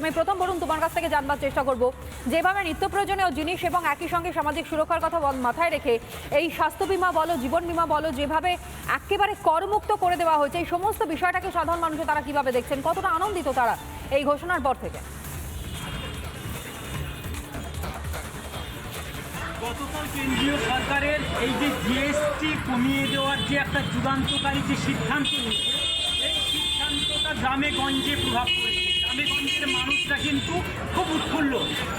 আমি প্রথম বলুন তোমার কাছ থেকে জানবার চেষ্টা করব। যেভাবে নিত্য প্রয়োজনীয় জিনিস এবং একই সঙ্গে সামাজিক সুরক্ষার কথা মাথায় রেখে এই স্বাস্থ্য বীমা বলো, জীবন বীমা বলো, যেভাবে একেবারে করমুক্ত করে দেওয়া হয়েছে, এই সমস্ত বিষয়টাকে সাধারণ মানুষে তারা কীভাবে দেখছেন? কতটা আনন্দিত তারা এই ঘোষণার পর থেকে? গতকাল কেন্দ্রীয় সরকারের এই যে জিএসটি কমিয়ে দেওয়ার যে একটা যুগান্তকারী যে সিদ্ধান্ত নিয়েছে এই সিদ্ধান্তটা গ্রামে গঞ্জে প্রভাব পড়েছে। গঞ্জের মানুষরা কিন্তু খুব উৎফুল্ল।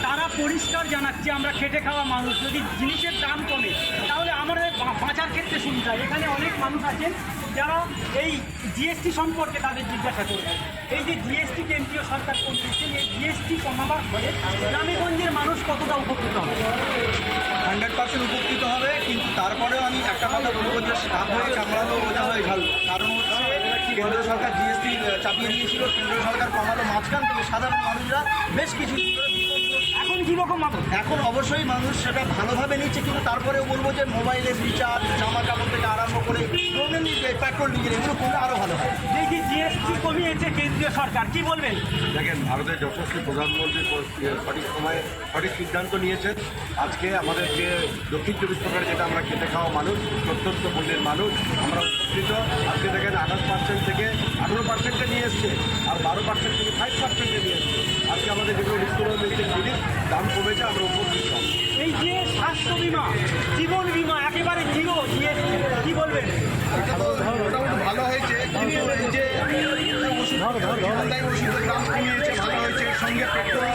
তারা পরিষ্কার জানাচ্ছে, আমরা খেটে খাওয়া মানুষ, যদি জিনিসের দাম কমে, তাহলে আমাদের বাঁচার ক্ষেত্রে সুবিধা এখানে অনেক মানুষ আছেন, যারা এই জিএসটি সম্পর্কে তাদের জিজ্ঞাসা করবে এই যে জিএসটি কেন্দ্রীয় সরকার কমিয়েছে এই জিএসটি কমাবার ফলে গ্রামেগঞ্জের মানুষ কতটা উপকৃত হবে? হান্ড্রেড পার্সেন্ট উপকৃত হবে, কিন্তু তারপরেও আমি একটা কথা বলব যে সাপ হয়ে বোঝা হয়ে ঝাল কারণ কেন্দ্র সরকার জিএসটি চাপিয়ে দিয়েছিল কেন্দ্র সরকার কমালো মাঝখান থেকে সাধারণ মানুষরা বেশ কিছু এখন কীরকম এখন অবশ্যই মানুষ সেটা ভালোভাবে নিচ্ছে কিন্তু তারপরেও বলব যে মোবাইলের রিচার্জ জামা কাপড় থেকে আরম্ভ করে পেট্রোল ডিজেল এগুলো করলে আরও ভালো হয়। যে জিএসটি কমিয়েছে কেন্দ্রীয় সরকার? কি বলবেন? দেখেন ভারতের যশস্বী প্রধানমন্ত্রী সঠিক সময়ে সঠিক সিদ্ধান্ত নিয়েছেন। আজকে আমাদের যে দক্ষিণ চব্বিশ পরগনা যেটা আমরা খেতে খাওয়া মানুষ প্রত্যন্ত পল্লীর মানুষ আমরা উপকৃত। আজকে দেখেন আঠাশ পার্সেন্ট থেকে আঠেরো পার্সেন্টে নিয়ে এসছে আর বারো পার্সেন্ট থেকে ফাইভ পার্সেন্টে নিয়ে এসছে। আজকে আমাদের যেগুলো রিস্টোর মেডিসিন জিনিস দাম কমেছে আমরা উপকৃত। এই যে স্বাস্থ্য বীমা জীবন বীমা একেবারে জিরো জিএসটি কি বলবেন এটা তো মোটামুটি ভালো হয়েছে কিন্তু এই যে ওষুধের দাম কমিয়েছে ভালো হয়েছে সঙ্গে পেট্রোল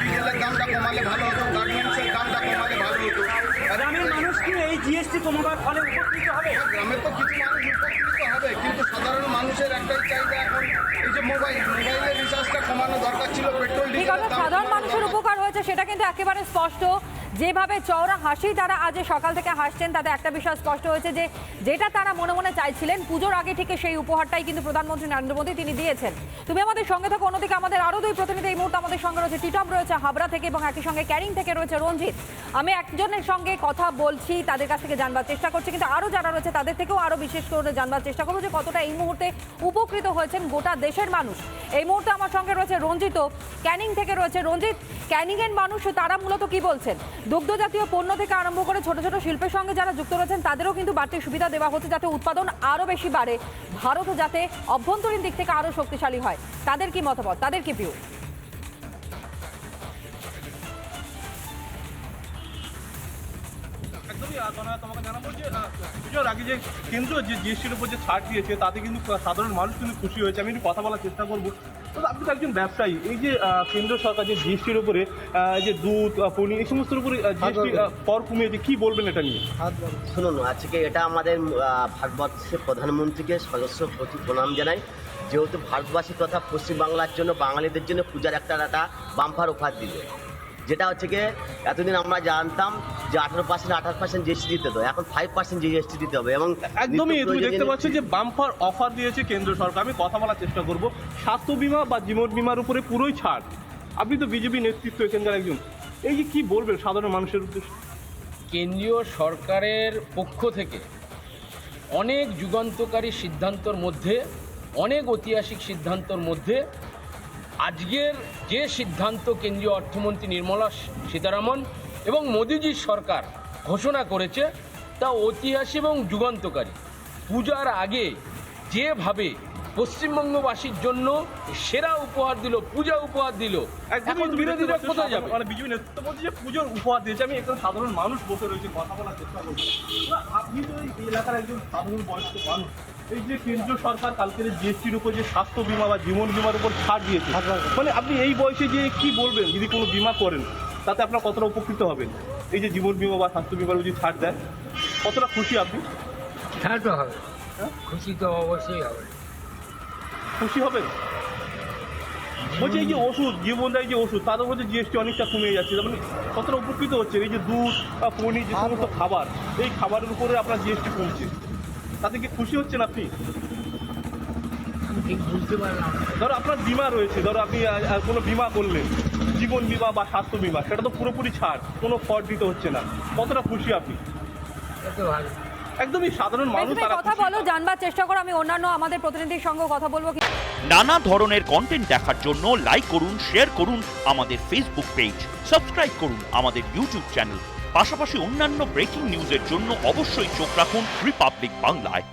ডিজেলের দামটা কমালে ভালো হতো গার্মেন্টসের দামটা কমালে ভালো হতো গ্রামের মানুষ কি এই জিএসটি কমাবার ফলে উপকৃত হবে? গ্রামে তো কিছু মানুষ উপকৃত হবে কিন্তু সাধারণ মানুষের একটাই চাহিদা এখন এই যে মোবাইল মোবাইলের রিচার্জটা কমানো দরকার ছিল পেট্রোল ঠিক ডিজেলের সাধারণ মানুষের উপকার হয়েছে সেটা কিন্তু একেবারে স্পষ্ট। যেভাবে চওড়া হাসি তারা আজ সকাল থেকে হাসছেন, তাতে একটা বিষয় স্পষ্ট হয়েছে যে যেটা তারা মনে মনে চাইছিলেন, পুজোর আগে থেকে সেই উপহারটাই কিন্তু প্রধানমন্ত্রী নরেন্দ্র মোদী তিনি দিয়েছেন। তুমি আমাদের সঙ্গে থাকো, অন্যদিকে আমাদের আরও দুই প্রতিনিধি এই মুহূর্তে আমাদের সঙ্গে রয়েছে। টিটম রয়েছে হাবড়া থেকে এবং একই সঙ্গে ক্যারিং থেকে রয়েছে রঞ্জিত। আমি একজনের সঙ্গে কথা বলছি, তাদের কাছ থেকে জানবার চেষ্টা করছি, কিন্তু আরও যারা রয়েছে তাদের থেকেও আরও বিশেষ করে জানবার চেষ্টা করব যে কতটা এই মুহূর্তে উপকৃত হয়েছেন গোটা দেশের মানুষ। এই মুহূর্তে আমার সঙ্গে রয়েছে রঞ্জিত ক্যানিং থেকে রয়েছে। রঞ্জিত, ক্যানিং এর মানুষ, তারা মূলত কি বলছেন? দুগ্ধ জাতীয় পণ্য থেকে আরম্ভ করে ছোট ছোট শিল্পের সঙ্গে যারা যুক্ত রয়েছেন, তাদেরও কিন্তু বাড়তি সুবিধা দেওয়া হচ্ছে যাতে উৎপাদন আরও বেশি বাড়ে। ভারত যাতে অভ্যন্তরীণ দিক থেকে আরও শক্তিশালী হয়। তাদের কি মতামত? তাদের কি ভিউ তোমাকে জানাব যে পুজোর আগে যে কেন্দ্র যে জিএসটির উপর যে ছাড় দিয়েছে তাতে কিন্তু সাধারণ মানুষ কিন্তু খুশি হয়েছে। আমি একটু কথা বলার চেষ্টা করব। তো আপনি তো একজন ব্যবসায়ী। এই যে কেন্দ্র সরকার যে জিএসটির উপরে যে দুধ পনির এই সমস্তের উপরে জিএসটি কর কমিয়েছে কি বলবেন এটা নিয়ে? শুনুন আজকে এটা আমাদের ভারতবর্ষের প্রধানমন্ত্রীকে সদস্য প্রতি প্রণাম জানাই। যেহেতু ভারতবাসী তথা পশ্চিমবাংলার জন্য বাঙালিদের জন্য পূজার একটা একটা বাম্পার অফার দিল। যেটা হচ্ছে গিয়ে এতদিন আমরা জানতাম যে আঠারো পার্সেন্ট আঠাশ পার্সেন্ট জিএসটি দিতে হবে। এখন ফাইভ পার্সেন্ট জিএসটি দিতে হবে এবং একদমই তুমি দেখতে পাচ্ছ যে বাম্পার অফার দিয়েছে কেন্দ্র সরকার। আমি কথা বলার চেষ্টা করব। স্বাস্থ্য বিমা বা জীবন বিমার উপরে পুরোই ছাড়। আপনি তো বিজেপি নেতৃত্ব এখানকার একজন। এই যে কি বলবেন সাধারণ মানুষের উদ্দেশ্যে? কেন্দ্রীয় সরকারের পক্ষ থেকে অনেক যুগান্তকারী সিদ্ধান্তর মধ্যে অনেক ঐতিহাসিক সিদ্ধান্তর মধ্যে আজকের যে সিদ্ধান্ত কেন্দ্রীয় অর্থমন্ত্রী নির্মলা সীতারামন এবং মোদিজির সরকার ঘোষণা করেছে তা ঐতিহাসিক এবং যুগান্তকারী। পূজার আগে যেভাবে পশ্চিমবঙ্গবাসীর জন্য সেরা উপহার দিল পূজা উপহার দিল এখন বিরোধীরা কোথায় যাবে? মানে বিজেপি নেতৃত্ব বলছে যে পুজোর উপহার দিয়েছে। আমি একজন সাধারণ মানুষ বসে রয়েছে কথা বলার চেষ্টা করছি। আপনি তো এই এলাকার একজন সাধারণ বয়স্ক মানুষ। এই যে কেন্দ্রীয় সরকার কালকের জিএসটির উপর যে স্বাস্থ্য বিমা বা জীবন বিমার উপর ছাড় দিয়েছে মানে আপনি এই বয়সে যে কি বলবেন? যদি কোনো বিমা করেন। তাতে আপনার কতটা উপকৃত হবেন? এই যে জীবন বিমা বা স্বাস্থ্য বিমার যদি ছাড় দেয় কতটা খুশি আপনি? হ্যাঁ তো হবে। খুশি তো অবশ্যই হবে। খুশি হবেন? বলছি এই যে ওষুধ জীবনদায়ী যে ওষুধ তাদের মধ্যে জিএসটি অনেকটা কমে যাচ্ছে। তার মানে কতটা উপকৃত হচ্ছে এই যে দুধ বা পনির যে সমস্ত খাবার এই খাবারের উপরে আপনার জিএসটি কমছে। তাতে কি খুশি হচ্ছেন আপনি? ঠিক বুঝতে পারলাম ধরো আপনার বিমা রয়েছে ধরো আপনি কোনো বিমা করলেন জীবন বিমা বা স্বাস্থ্য বিমা সেটা তো পুরোপুরি ছাড় কোনো ফট দিতে হচ্ছে না। কতটা খুশি আপনি? একদমই সাধারণ মানুষ কথা বলো জানবার চেষ্টা করো আমি অন্যান্য আমাদের প্রতিনিধির সঙ্গে কথা বলব কি- নানা ধরনের কন্টেন্ট দেখার জন্য লাইক করুন শেয়ার করুন আমাদের ফেসবুক পেজ সাবস্ক্রাইব করুন আমাদের ইউটিউব চ্যানেল পাশাপাশি অন্যান্য ব্রেকিং নিউজের জন্য অবশ্যই চোখ রাখুন রিপাবলিক বাংলায়